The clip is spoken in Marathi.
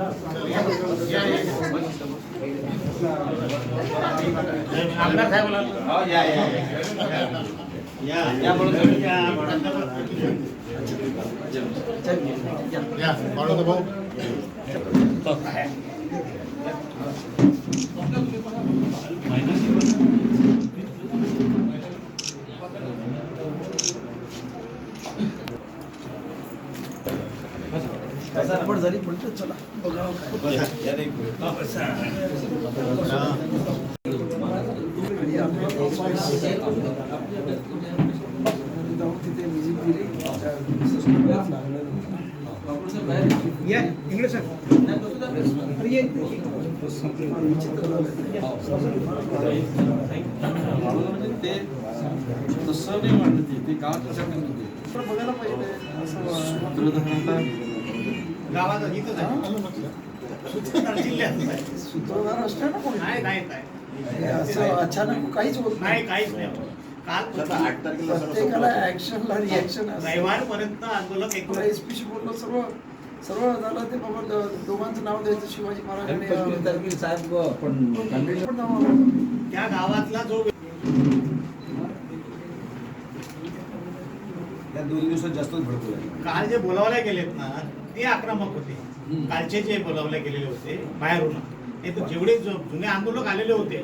ભાઈ आपण झाली पण चला जाऊन तिथे दिली. या सर. ते तसं नाही म्हणत ते. ते गावात कसं म्हणत सूत्रधाराला गावात इथंच आहे. आहे सूत्रधार असतं ना कोणी? नाही नाही नाही. असं अचानक काहीच होत नाही. काहीच नाही काल प्रत्येकाला ऍक्शनला रिॲक्शन रविवारपर्यंत आंदोलक एक एसपीशी बोललो सर्व सर्व झालं ते बाबा दोघांचं नाव द्यायचं शिवाजी महाराज साहेब पण त्या गावातला जो या दोन दिवसात जास्तच भरपूर आहे काल जे बोलावले गेलेत ना ते आक्रमक होते. कालचे जे बोलावले गेलेले होते बाहेरून नाही तर जेवढे जो- जुने आंदोलक आलेले होते